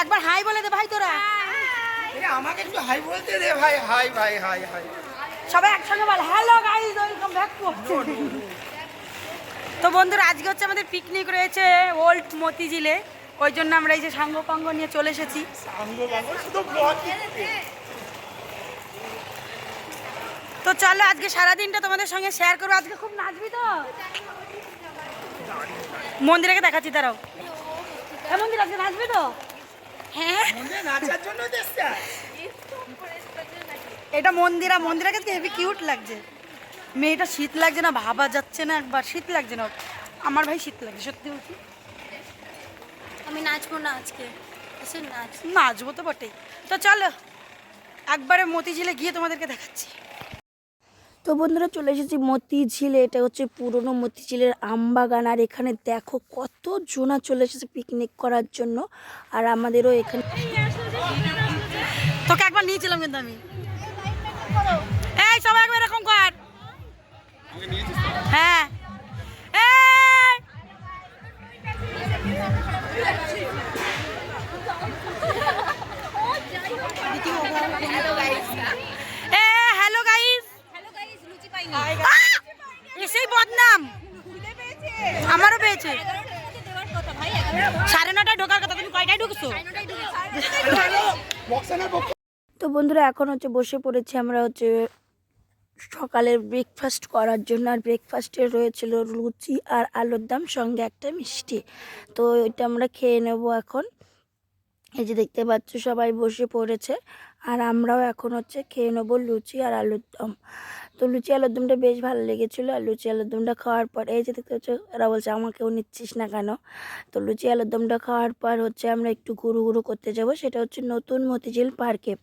একবার হাই বলে দে ভাই তোরা। আমাকে একটু হাই বলতে দে ভাই হাই ভাই হাই হাই। সবাই একসঙ্গে বল hello guys welcome back to তো বন্ধুরা আজকে হচ্ছে আমাদের পিকনিক রয়েছে ওল্ড মতিঝিলে। ওই জন্য আমরা এই যে সাঙ্গ পাঙ্গ নিয়ে চলে এসেছি। তো চলো আজকে সারা দিনটা তোমাদের সঙ্গে শেয়ার করব। আজকে খুব নাচবি তো? মন্দিরাকে দেখাচ্ছি তারাও হ্যাঁ মন্দির আজকে নাচবি তো? হ্যাঁ। নাচার জন্য এটা মন্দিরা মন্দিরাকে হেভি কিউট লাগছে। মেয়েটা শীত লাগছে না ভাবা যাচ্ছে না একবার শীত লাগছে না। আমার ভাই শীত লাগছে সত্যি বলছি। আমি নাচবো না আজকে। নাচ। নাচবো তো বটেই। তো চলো একবারে মতিঝিলে গিয়ে তোমাদেরকে দেখাচ্ছি। তো বন্ধুরা চলে এসেছি মতিঝিলে এটা হচ্ছে পুরনো মতিঝিলের আমবাগান। আর এখানে দেখো কত জোনা চলে এসেছে পিকনিক করার জন্য। আর আমাদেরও এখানে তোকে একবার নিয়েছিলাম কিন্তু আমি। এই সবাই একবার এরকম কর। এসেই বদনাম। আমারও পেয়েছে। সাড়ে নটায় ঢোকার কথা, তুমি কয়টায় ঢুকছো? তো বন্ধুরা, এখন হচ্ছে বসে পড়েছি আমরা হচ্ছে সকালের ব্রেকফাস্ট করার জন্য। আর ব্রেকফাস্টে রয়েছিল লুচি আর আলুর দাম, সঙ্গে একটা মিষ্টি। তো এটা আমরা খেয়ে নেব এখন। এই যে দেখতে পাচ্ছ, সবাই বসে পড়েছে। আর আমরাও এখন হচ্ছে খেয়ে নেব লুচি আর আলুর দম। তো লুচি আলুর দমটা বেশ ভালো লেগেছিলো আর লুচি আলুর দমটা খাওয়ার পর, এই যে দেখতে পাচ্ছ এরা বলছে আমাকেও নিচ্ছিস না কেন? তো লুচি আলুর দমটা খাওয়ার পর হচ্ছে আমরা একটু ঘুরু ঘুরু করতে যাব, সেটা হচ্ছে নতুন মতিঝিল পার্কে।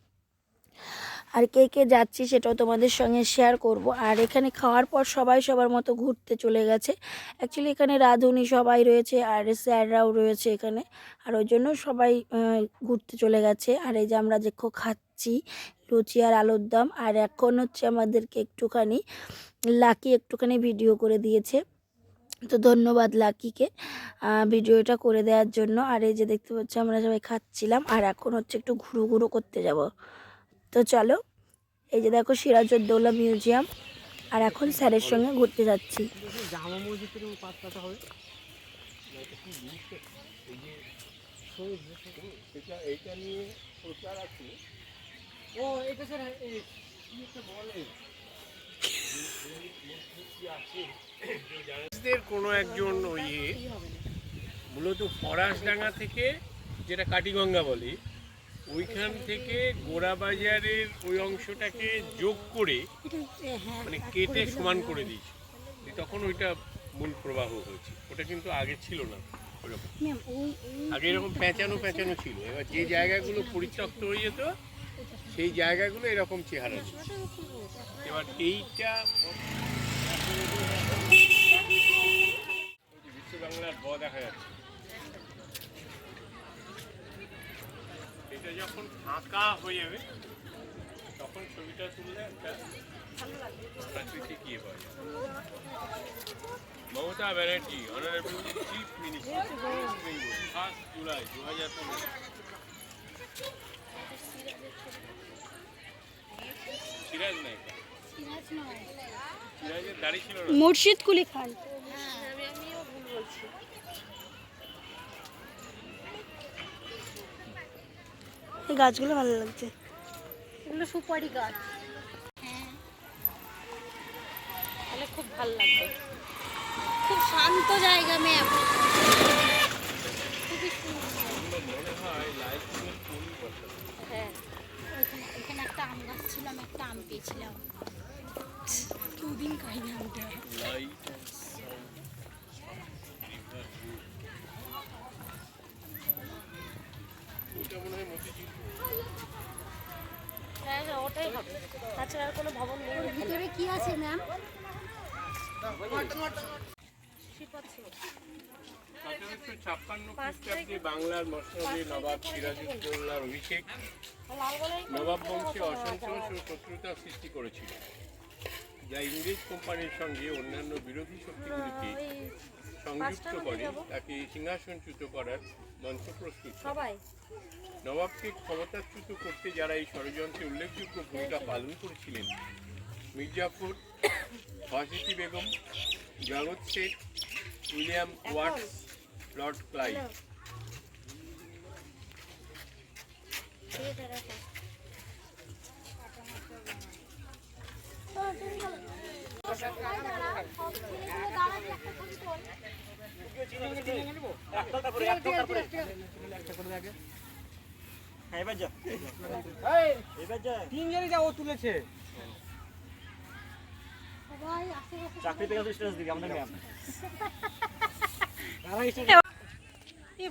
আর কে কে যাচ্ছি সেটাও তোমাদের সঙ্গে শেয়ার করব। আর এখানে খাওয়ার পর সবাই সবার মতো ঘুরতে চলে গেছে। অ্যাকচুয়ালি এখানে রাঁধুনি সবাই রয়েছে আর স্যাররাও রয়েছে এখানে। আর ওই জন্য সবাই ঘুরতে চলে গেছে। আর এই যে আমরা দেখো খাচ্ছি লুচি আর আলুর দম। আর এখন হচ্ছে আমাদেরকে একটুখানি লাকি একটুখানি ভিডিও করে দিয়েছে। তো ধন্যবাদ লাকিকে ভিডিওটা করে দেওয়ার জন্য। আর এই যে দেখতে পাচ্ছি আমরা সবাই খাচ্ছিলাম। আর এখন হচ্ছে একটু ঘুরু ঘুরু করতে যাব। তো চলো, এই যে দেখো সিরাজউদ্দৌলা মিউজিয়াম। আর এখন স্যারের সঙ্গে ঘুরতে যাচ্ছি। এইটা নিয়ে প্রচার আছে। ও এটা স্যার কোনো একজন ওই ইয়ে, মূলত ফরাসডাঙ্গা থেকে যেটা কাটিগঙ্গা বলে ওইখান থেকে গোড়াবাজারের ওই অংশটাকে যোগ করে মানে কেটে সমান করে দিয়েছে। তখন ওইটা মূল প্রবাহ হয়েছে। ওটা কিন্তু আগে ছিল না ওরকম আগে এরকম পেঁচানো পেঁচানো ছিল। এবার যে জায়গাগুলো পরিত্যক্ত হয়ে যেত সেই জায়গাগুলো এরকম চেহারা এবার এইটা বিশ্ব ব দেখা যাচ্ছে। এটা যখন ফাঁকা হয়ে যাবে, তখন ছবিটা তুললে একটা প্রাকৃতিক ইয়ে পাওয়া যাবে Mamata Banerjee honourable chief minister first July দু হাজার পনেরো। সিরাজ নাই? সিরাজের দাড়ি ছিল না? মুর্শিদ কুলি খান। এই গাছগুলো ভালো লাগছে। এগুলো সুপারি গাছ। হ্যাঁ। তাহলে খুব ভালো লাগবে। খুব শান্ত জায়গা ম্যাম খুবই সুন্দর মনে হয় লাইফ ফুল বসে হ্যাঁ ওইখানে ওইখানে একটা আম গাছ ছিল আমি একটা আম পেয়েছিলাম দুদিন খাইনি আমটা লাইট ওটা মনে হয় মতিঝিল। হ্যাঁ হ্যাঁ ওটাই হবে। তাছাড়া আর কোনো ভবন নেই ভিতরে কি আছে ম্যাম বাংলার মসনদে নবাব সিরাজউদ্দৌলার অভিষেক। নবাব বংশে অসন্তোষ ও শত্রুতা সৃষ্টি করেছিল যা ইংরেজ কোম্পানির সঙ্গে অন্যান্য বিরোধী শক্তিগুলিকে সংযুক্ত করে তাকে সিংহাসনচ্যুত করার মঞ্চ প্রস্তুত সবাই। নবাবকে ক্ষমতাচ্যুত করতে যারা এই ষড়যন্ত্রে উল্লেখযোগ্য ভূমিকা পালন করেছিলেন মির্জাফর ওয়াসিটি Begum Jagat Seth William Watts Lord Clive. যা ও তুলেছে সবাই আশেপাশে চাকরি থেকে স্ট্রেস দিবি আমাদের ম্যাম এই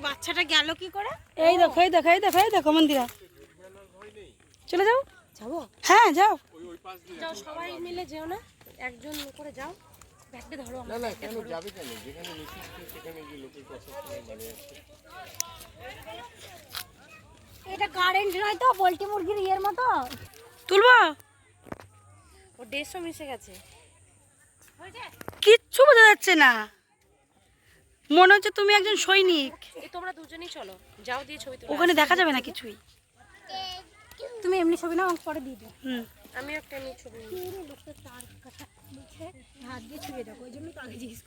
বাচ্চাটা গেল কি করে? এই দেখো এই দেখো এই দেখো এই দেখো মন্দিরা। চলে যাও। যাব হ্যাঁ যাও। যাও সবাই মিলে যেও না। একজন করে যাও। ব্যাগটা ধরো না না কেন যাবে কেন? যেখানে নিষিদ্ধ সেখানে যে লোকের কথা শুনে মানে এটা কারেন্ট নয় তো পোল্ট্রি মুরগির ইয়ের মতো। তুলবো? ও দেড়শো মিশে গেছে। কিচ্ছু বোঝা যাচ্ছে না। মনে হচ্ছে তুমি একজন সৈনিক। তোমরা দুজনেই চলো। যাও দিয়ে ছবি ওখানে দেখা যাবে না কিছুই। তুমি এমনি ছবি না পরে দিয়ে দিও। হুম। আমি একটা এমনি ছবি নিই। লোকটা তার কথা বলছে হাত দিয়ে ছুঁয়ে দেখো ওই জন্য তো আগে জিজ্ঞেস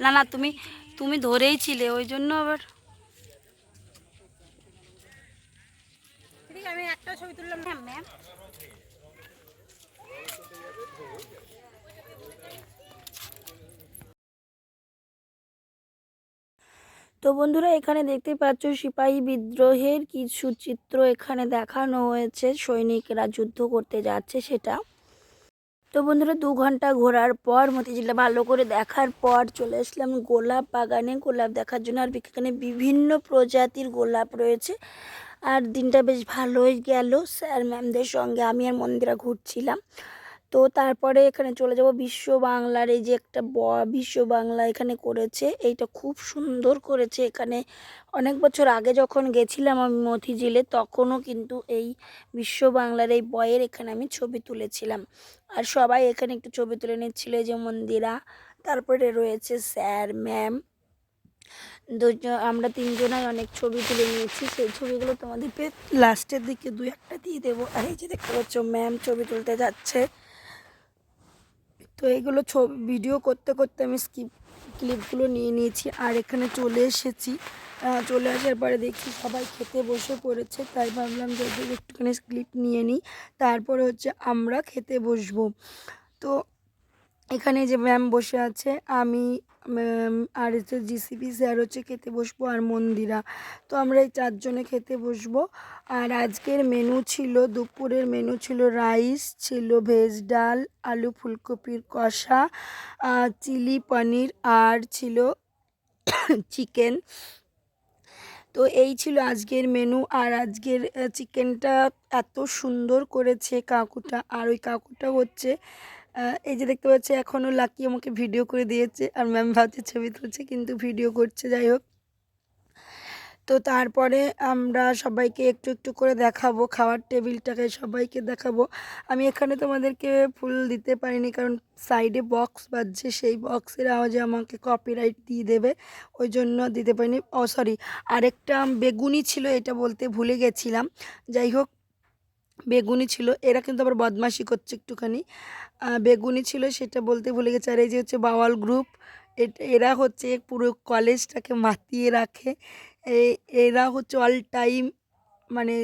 না। না তুমি তুমি ধরেই ছিলে ওই জন্য আবার। আমি একটা ছবি তুললাম। হ্যাঁ ম্যাম তো বন্ধুরা এখানে দেখতে পাচ্ছ সিপাহী বিদ্রোহের কিছু চিত্র এখানে দেখানো হয়েছে। সৈনিকরা যুদ্ধ করতে যাচ্ছে সেটা। তো বন্ধুরা দু ঘণ্টা ঘোরার পর মতিঝিলটা ভালো করে দেখার পর চলে আসলাম গোলাপ বাগানে। গোলাপ দেখার জন্য আর এখানে বিভিন্ন প্রজাতির গোলাপ রয়েছে। আর দিনটা বেশ ভালোই গেল। স্যার ম্যামদের সঙ্গে আমি আর মন্দিরা ঘুরছিলাম। তো তারপরে এখানে চলে যাব বিশ্ব বাংলার এই যে একটা বিশ্ব বাংলা এখানে করেছে। এইটা খুব সুন্দর করেছে এখানে। অনেক বছর আগে যখন গেছিলাম আমি মতিঝিলে, তখনও কিন্তু এই বিশ্ব বাংলার এই বইয়ের এখানে আমি ছবি তুলেছিলাম। আর সবাই এখানে একটু ছবি তুলে নিচ্ছিল যে মন্দিরা, তারপরে রয়েছে স্যার, ম্যাম। দুজন, আমরা তিনজনাই অনেক ছবি তুলে নিয়েছি। সেই ছবিগুলো তোমাদেরকে লাস্টের দিকে দু একটা দিয়ে দেবো। আর এই যে দেখতে পাচ্ছ, ম্যাম ছবি তুলতে যাচ্ছে। তো এগুলো ছবি ভিডিও করতে করতে আমি স্কিপ ক্লিপগুলো নিয়ে নিয়েছি। আর এখানে চলে এসেছি। চলে আসার পরে দেখি সবাই খেতে বসে পড়েছে, তাই ভাবলাম যে একটুখানি ক্লিপ নিয়ে নিই। তারপরে হচ্ছে আমরা খেতে বসবো। তো এখানে যে ম্যাম বসে আছে, আমি আর হচ্ছে জিসিপি স্যার হচ্ছে খেতে বসবো আর মন্দিরা। তো আমরা এই চারজনে খেতে বসবো। আর আজকের মেনু ছিল, দুপুরের মেনু ছিল রাইস ছিল ভেজ ডাল, আলু ফুলকপির কষা চিলি পনির, আর ছিল চিকেন তো এই ছিল আজকের মেনু আর আজকের চিকেনটা এত সুন্দর করেছে কাকুটা। আর ওই কাকুটা হচ্ছে এই যে দেখতে পাচ্ছি এখনও লাকি আমাকে ভিডিও করে দিয়েছে, আর ম্যাম ভাবছে ছবি তুলছে, কিন্তু ভিডিও করছে, যাই হোক। তো তারপরে আমরা সবাইকে একটু একটু করে দেখাবো, খাওয়ার টেবিলটাকে সবাইকে দেখাবো। আমি এখানে তোমাদেরকে ফুল দিতে পারিনি, কারণ সাইডে বক্স বাজছে, সেই বক্সের আওয়াজে আমাকে কপিরাইট দিয়ে দেবে, ওই জন্য দিতে পারিনি। ও সরি আরেকটা বেগুনি ছিল, এটা বলতে ভুলে গেছিলাম। যাই হোক বেগুনি ছিল, এরা কিন্তু আবার বদমাশি করছে একটুখানি। বেগুনি ছিল, সেটা বলতে ভুলে গেছে। আর এই যে হচ্ছে বাওয়াল গ্রুপ এরা হচ্ছে পুরো কলেজটাকে মাতিয়ে রাখে। এরা হচ্ছে অল টাইম মানে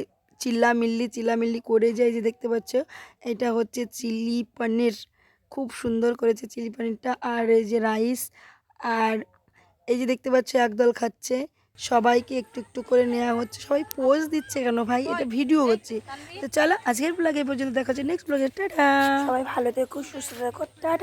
চিল্লামিল্লি চিল্লামিল্লি করে যায় যে দেখতে পাচ্ছ। এটা হচ্ছে চিলি পনির, খুব সুন্দর করেছে চিলি পনিরটা। আর এই যে রাইস, আর এই যে দেখতে পাচ্ছ, একদল খাচ্ছে। সবাইকে একটু একটু করে নেওয়া হচ্ছে। সবাই পোজ দিচ্ছে কেন ভাই? এটা ভিডিও হচ্ছে। তো চলো আজকের ব্লগে পর্যন্ত দেখা হচ্ছে। নেক্সট ব্লগে টাটা! সবাই ভালো থেকো সুস্থ থেকো টাটা!